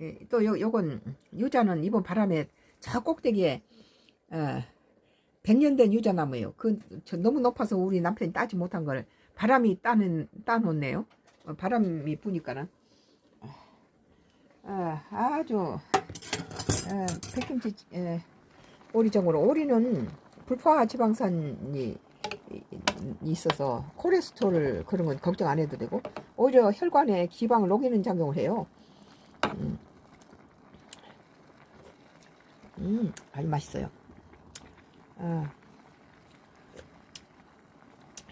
예, 또 요, 요건 유자는 이번 바람에 저 꼭대기에 어, 100년 된 유자나무예요. 그저 너무 높아서 우리 남편이 따지 못한 걸 바람이 따는 따놓네요. 어, 바람이 부니까는 아, 아주 어, 백김치 에, 오리정으로 오리는 불포화 지방산이 이- 있어서 콜레스테롤 그런 건 걱정 안 해도 되고 오히려 혈관에 기방을 녹이는 작용을 해요. 음, 음 아주 맛있어요. 아,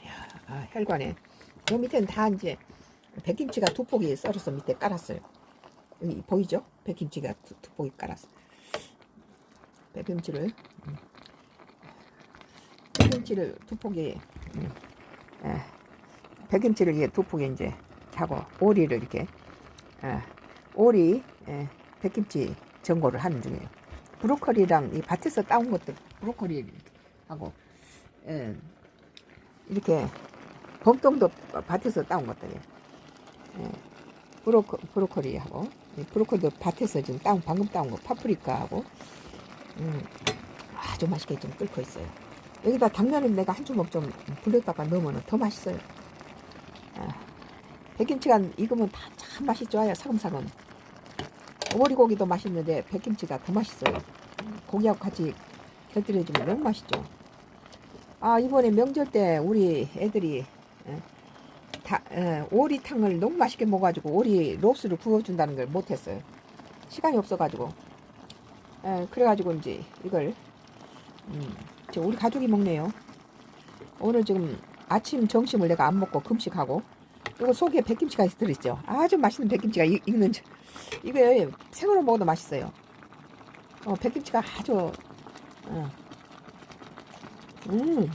야, 아, 혈관에 그 밑에는 다 이제 백김치가 두 포기 썰어서 밑에 깔았어요. 여기 보이죠? 백김치가 두, 두 포기 깔았어. 백김치를 음. 백김치를 두 포기 음, 에, 백김치를 이게 두 포기 이제 하고 오리를 이렇게 에, 오리 에, 백김치 전골을 하는 중이에요. 브로콜리랑 이 밭에서 따온 것들 브로콜리 이렇게 하고 에, 이렇게 봄동도 밭에서 따온 것들이에요. 에, 브로코, 브로콜리하고 이 브로콜리도 밭에서 지금 따온 방금 따온 거 파프리카하고 음, 아주 맛있게 좀 끓고 있어요. 여기다 당면을 내가 한 주먹 좀 불렸다가 넣으면 더 맛있어요. 아, 백김치가 익으면 다 참 맛이 좋아요. 사금사금. 오리고기도 맛있는데 백김치가 더 맛있어요. 음, 고기하고 같이 곁들여주면 너무 맛있죠. 아 이번에 명절 때 우리 애들이 에, 다, 에, 오리탕을 너무 맛있게 먹어가지고 오리 롭스를 구워준다는 걸 못했어요. 시간이 없어가지고. 에, 그래가지고 이제 이걸 음, 저 우리 가족이 먹네요. 오늘 지금 아침 점심을 내가 안 먹고 금식하고 이거 속에 백김치가 들어있죠. 아주 맛있는 백김치가 익- 익는 줄- 이게 생으로 먹어도 맛있어요. 어, 백김치가 아주 어. 음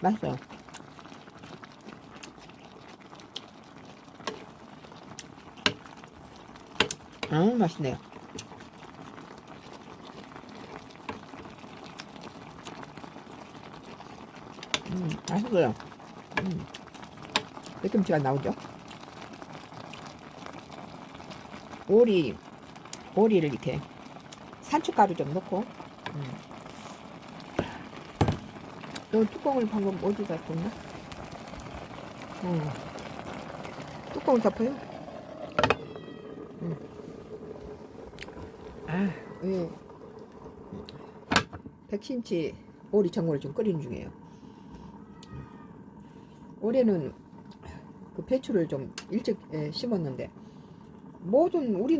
맛있어요. 음 맛있네요. 음, 맛있어요. 음. 백김치가 나오죠. 오리, 오리를 이렇게 산초가루 좀 넣고, 음. 요 뚜껑을 방금 어디다 뒀나? 음. 뚜껑을 덮어요. 음. 아, 예. 백신치 오리 전골을 좀 끓이는 중이에요. 올해는 그 배추를 좀 일찍 예, 심었는데 모든 우리